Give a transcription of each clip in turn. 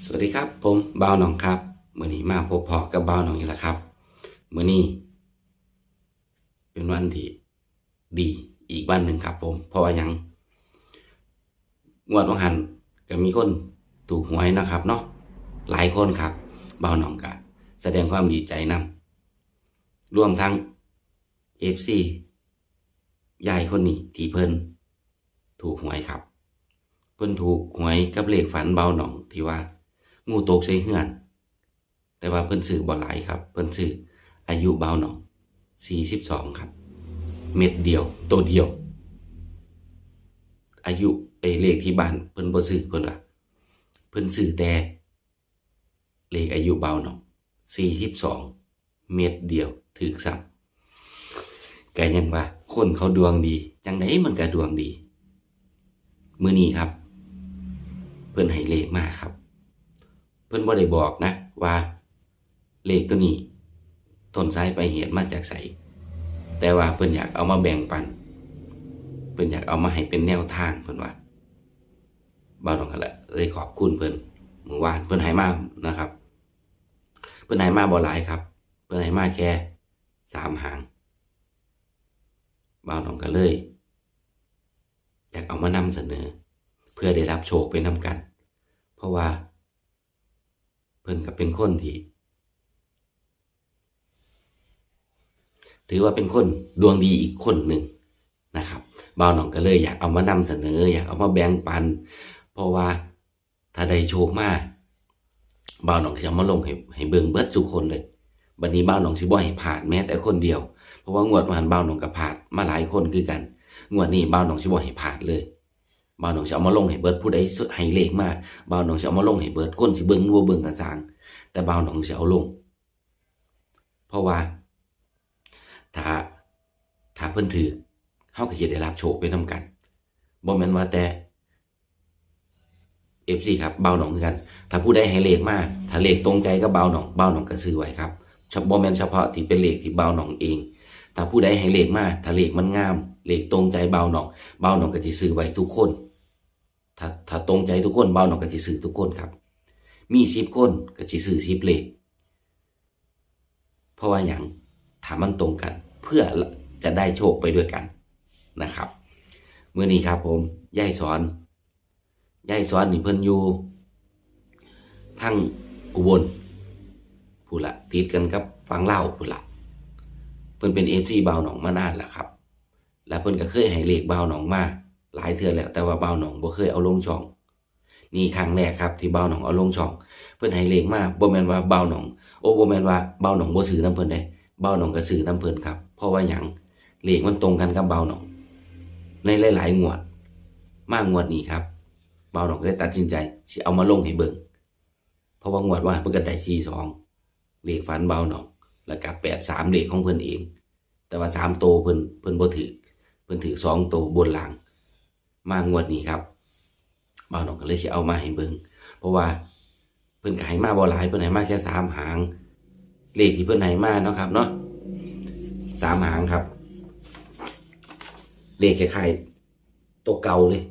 สวัสดีครับ ผมบ่าวหนองครับเมื่อนี้มาพบพอกับบ่าวหนองอีกแล้วครับเมื่อนี้เป็นวันที่ดีอีกวันหนึ่งครับ ผม เพราะว่ายังงวดวันหันก็มีคนถูกหวยนะครับเนาะหลายคนครับบ่าวหนองกะแสดงความดีใจนำรวมทั้งเอฟซียายคนนี้ที่เพิ่นถูกหวยครับ เพิ่นถูกหวยกับเลขฝันเบาหนองที่ว่า งูตกใส่เฮือน แต่ว่าเพิ่นซื้อบ่หลายครับ เพิ่นซื้ออายุเบาหนอง42ครับ เม็ดเดียวตัวเดียว อายุไอเลขที่บ้านเพิ่นบ่ซื้อเพิ่นว่าเพิ่นซื้อแต่เลขอายุเบาหนอง42เม็ดเดียวถึกซ้ำก็ยังว่า คนเขาดวงดีจังไดมันก็ดวงดี มื้อนี้ครับ เพิ่นให้เลขมาครับ พิ่นบ่ได้บอกนะ ว่าเลขตัวนี้ต้นสายไปเหตุมาจากไสแต่ว่าเพิ่นอยากเอามาแบ่งปัน เพิ่นอยากเอามาให้เป็นแนวทางเพิ่นว่าบ่าวน้องก็เลยเลยขอบคุณเพิ่นเมื่อวานเพิ่นให้มานะครับ เพิ่นให้มาบ่หลายครับ เพิ่นให้มาแค่สามหางบ่าวน้องก็เลย อยากเอามานำเสนอ เพื่อได้รับโชคไปนำกัน เพราะว่า เพิ่นก็เป็นคนที่ ถือว่าเป็นคนดวงดีอีกคนหนึ่งนะครับบ่าวหนองก็เลยอยากเอามานำเสนอ อยากเอามาแบ่งปัน เพราะว่าถ้าได้โชคมากบ่าวหนองจะเอามาลงให้ให้เบิ่งเบิดทุกคนเลยบัดนี้บ่าวหนองสิบ่ให้ผ่านแม้แต่คนเดียว เพราะว่างวดผ่านบ่าวหนองก็ผ่านมาหลายคนคือกัน งวดนี้บ่าวหนองสิบ่ให้ผ่านเลย บ่าวหนองจะเอามาลงให้เบิดผู้ใดให้เลขมาบ่าวหนองจะเอามาลงให้เบิดคนสิเบิ่งรัวเบิ่งกระสร้างแต่บ่าวหนองจะเอาลง เพราะว่า ถ้าถ้าเพิ่นถือเฮาก็สิได้รับโชคไปนํกันบ่แม่นว่าแต่ FC ครับเบาหนองกัน ถ้าผู้ใดให้เลขมาถ้าเลขตรงใจกับเบาหนองเบาหนองก็ซื้อไว้ครับบ่แม่นเฉพาะที่เป็นเลขที่เบาหนองเอง ถ้าผู้ใดให้เลขมาถ้าเลขมันงามเลขตรงใจเบาหนองเบาหนองก็สิซื้อไว้ทุกคน ถ้าถ้าตรงใจทุกคนเบาหน่องก็สิซื้อทุกคนครับ มี10คนก็สิซื้อ10เลขเพราะว่าอย่างถามมันตรงกัน เพื่อจะได้โชคไปด้วยกันนะครับเมื่อนี้ครับผมยายสอนยายสอนนี่เพิ่นอยู่ทั้งอุบลผู้ละติดกันกับฟังเล่าผู้ละเพิ่นเป็นเอฟซีเบาหนองมานานแล้วครับ และเพิ่นก็เคยให้เลขบาหนองมา หลายเทื่อแล้วแต่ว่าเบาหนองบ่เคยเอาลงช่อง นี่ครั้งแรกครับที่เบาหนองเอาลงช่อง เพิ่อนให้เลขมาบ่แมนว่าเบาหนอง โอ้บ่แมนว่าเบาหนองบ่ซื้อน้ำเพิ่นได้เบาหนองก็ซื้อน้ำเพลินครับ เพราะว่าอย่งเลขมันตรงกันกับเบาหนอง ในหลายๆงวด มากงวดนี้ครับเบาหนองก็ได้ตัดสินใจสิเอามาลงให้เบิ่งเพราะว่างวดว่าเพิ่นก็ได้สี่สองเลขฟันเบาหนอง แล้วก็แปดสามเลขของเพิ่นเอง แต่ว่าสามโตเพิ่นเพิ่นบ่ถือเพิ่นถือสองโตบนหล่าง มางวดนี้ครับเบาหนองก็เลยสิเอามาให้เบิงเพราะว่าเพิ่นก็ให้มาบ่หลายเพิ่นให้มาแค่สามหางเลขที่เพื่อนให้มาเนาะครับเนาะสามหางครับ เลขคล้ายๆตัวเก่าเลย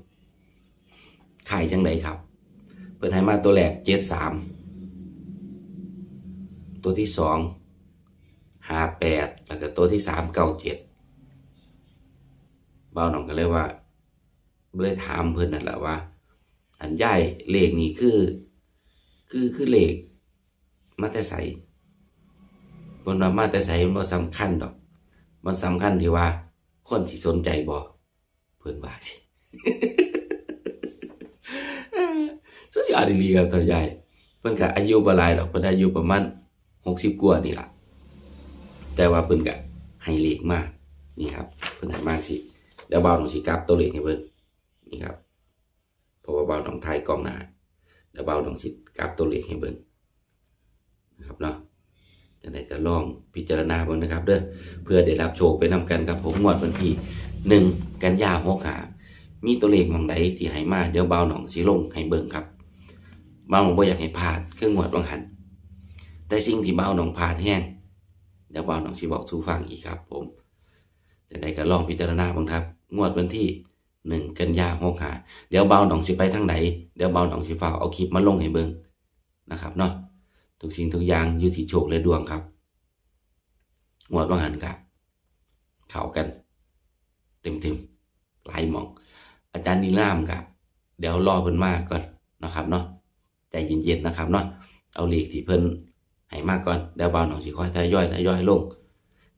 ขายจังไดครับ เพื่อนให้มาตัวแรกเจ็ดสามตัวที่สองห้าแปดแล้วก็ตัวที่สามเก้าเจ็ดเบาหน่องก็เลยว่า เลยถามเพื่อนนั่นแหละว่า อันย่ายเลขนี้คือ คือคือเลขมาแต่ใสบนว่ามาแต่ใส่มันบ่สำคัญดอก มันสำคัญที่ว่า คนที่สนใจบ่เพิ่นว่าสิสุดยอดดีครับตัวใหญ่เพิ่นก็อายุบลายดอกเพิ่นอายุประมาณ60กว่านี่แหละแต่ว่าเพิ่นก็ให้เลขมากนี่ครับ เพิ่นให้มากสิเดี๋ยวบ่าวต้องสิกลับตัวเลขให้เบิ่ง นี่ครับเพราะว่าบ่าต้องถ่ายกล้องหน้าเดี๋ยวบ่าต้องสิดกลับตัวเลขให้เบิ่งนะครับเนาะจะได้จะลองพิจารณาบ้างนะครับเด้อเพื่อได้รับโชคไปนำกันครับผมงวดวันที่หนึ่งกันยาหกหามีตัวเลขหมองใดที่ให้มาเดี๋ยวเบาหนองสิลงให้เบิ่งครับเบาหนองบ่อยากให้พลาดเครื่องงวดบางหัน แต่สิ่งที่เบาหนองพลาดแห้งเดี๋ยวเบาหนองสิบอกสู่ฟังอีกครับ ผมจะได้ก็ลองพิจารณาบ้างครับ งวดวันที่ หนึ่งกันยาหกหาเดี๋ยวเบาหนองสิไปทางไหนเดี๋ยวเบาหนองสิฝ่าเอาคลิปมาลงให้เบิงนะครับเนาะทุกสิ่งทุกอย่างอยู่ที่โชคและดวงครับงวดว่าหันครับเข้ากันเต็มเต็มๆหลายหมอง อาจารย์นิรามกะเดี๋ยวรอเพิ่นมากก่อนนะครับเนาะใจเย็นๆนะครับเนาะเอาเลขที่เพิ่นให้มากก่อนเดี๋ยวเบาหนองสิค่อยทยอยทยอยลง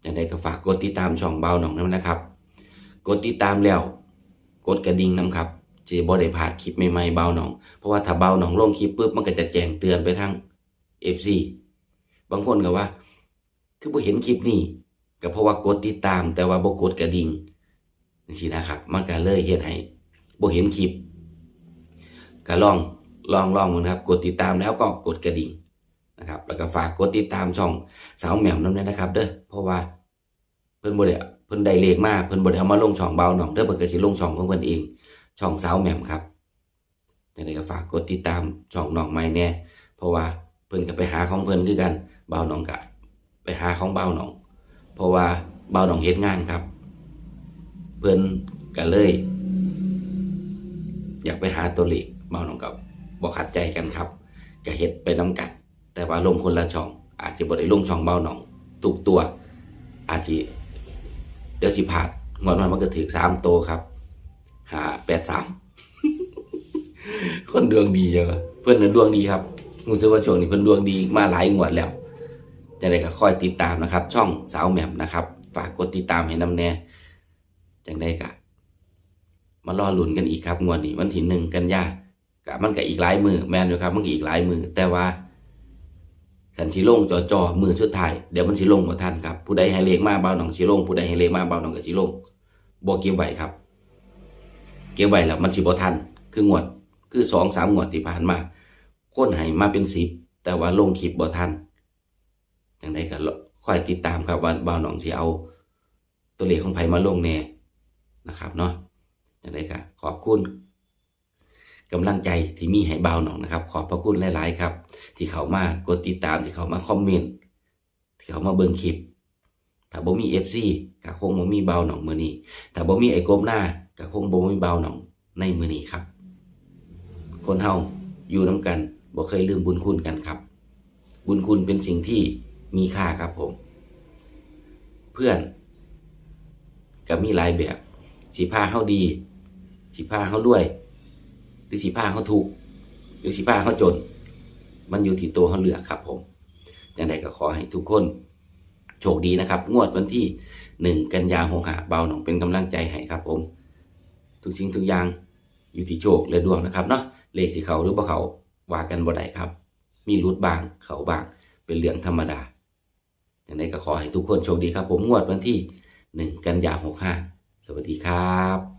จังไดก็ฝากกดติดตามช่องเบาหนองนำนะครับ กดติดตามแล้ว กดกระดิ่งนำครับจะบ่ได้พลาดคลิปใหม่ๆเบาหนอง เพราะว่าถ้าเบาหนองลงคลิปปุ๊บมันก็จะแจ้งเตือนไปทาง FC บางคนก็ว่า คือบ่เห็นคลิปนี้ก็เพราะว่ากดติดตามแต่ว่าบ่กดกระดิ่งจังซี่นะครับ มันก็เลยเฮ็ดให้บ่เห็นคลิปก็ลองลองลองมันครับ กดติดตามแล้วก็กดกระดิ่งนะครับ แล้วก็ฝากกดติดตามช่องสาวแหม่มนำด้วยนะครับ เด้อเพราะว่าเพิ่นบ่ได้ พิ่นได้เลขมากเพิ่นบ่ได้เอามาลงช่องเบาหนองเด้อเพิ่นก็สิลงช่องของเพิ่นเอง ช่องสาวแหม่มครับจังไดก็ฝากกดติดตามช่องน้องใหม่แน่เพราะว่าเพิ่นก็ไปหาของเพิ่นคือกันเบาหนองก็ไปหาของเบาหนอง เพราะว่าเบาหนองเฮ็ดงานครับ เพิ่นก็เลย อยากไปหาตัวเลขเบาหนองกับบ่ขัดใจกันครับก็เฮ็ดไปนํกัน แต่ว่าลงคนละช่อง อาจจะบ่ได้ลงช่องเบาหนองทุกตัวอาจจะ ดี๋ยวสิพลาดงวดมันมันก็ถือสามโตครับหาแปดสามคนดวงดีเยอะเพื่อนดวงดีครับรู้สึกว่าช่วงนี้เพื่อนดวงดีมาหลายงวดแล้วจะได้ก็คอยติดตามนะครับ ช่องสาวแหม่มนะครับ ฝากกดติดตามให้นำแน่จังได้กะมารอลุ้นกันอีกครับงวดนี้วันที่หนึ่งกันยากะมันก็อีกหลายมือแมนอยู่ครับมันก็อีกหลายมือแต่ว่า ขันชิลงจอจอมือสุดท้ายเดี๋ยวมันชิลงหมดท่านครับผู้ใดให้เลขมาเบาหนองชิลงผู้ใดให้เลขมาเบาหนองกับชิลงบอกเก็บไหวครับ เก็บไหวแล้วมันสิบ่ทันคืองวดคือสองสามงวดที่ผ่านมาคนให้มาเป็นสิบแต่ว่าลงคลิปบ่ทันจังไดก็ค่อยติดตามครับว่าบ่าหนองสิเอา ตัวเลขของไผมาลงแน่นะครับเนาะจังไดก็ขอบคุณ กำลังใจที่มีให้เบาหน่องนะครับ ขอบพระคุณหลาย ๆ ครับ ที่เขามากดติดตามที่เขามาคอมเมนต์ที่เขามาเบิ่งคลิป ถ้าบ่มี FC ก็คงบ่มีเบาหน่องมือนี้ถ้าบ่มีไอ้กบหน้าก็คงบ่มีเบาหน่องในมือนี้ครับ คนเฮาอยู่น้ำกันบ่เคยลืมบุญคุณกันครับ บุญคุณเป็นสิ่งที่มีค่าครับผม เพื่อนก็มีหลายแบบสีผ้าเฮาดีสีผ้าเฮารวย หรือสีผ้าเฮาถูกข์หรือสีผ้าเฮาจน มันอยู่ที่ตัวเฮาเลือกครับผมอย่างไรก็ขอให้ทุกคนโชคดีนะครับ งวดวันที่หนึ่งกันยาหงหาเบาหนองเป็นกำลังใจให้ครับผม ทุกสิ่งทุกอย่างอยู่ที่โชคและดวงนะครับเนาะเลขสิเขาหรือบ่เขาว่ากันบ่ได้ครับ มีรุดบางเขาบางเป็นเรื่องธรรมดาอย่างไรก็ขอให้ทุกคนโชคดีครับ ผมงวดวันที่หนึ่งกันยาหกห้าสวัสดีครับ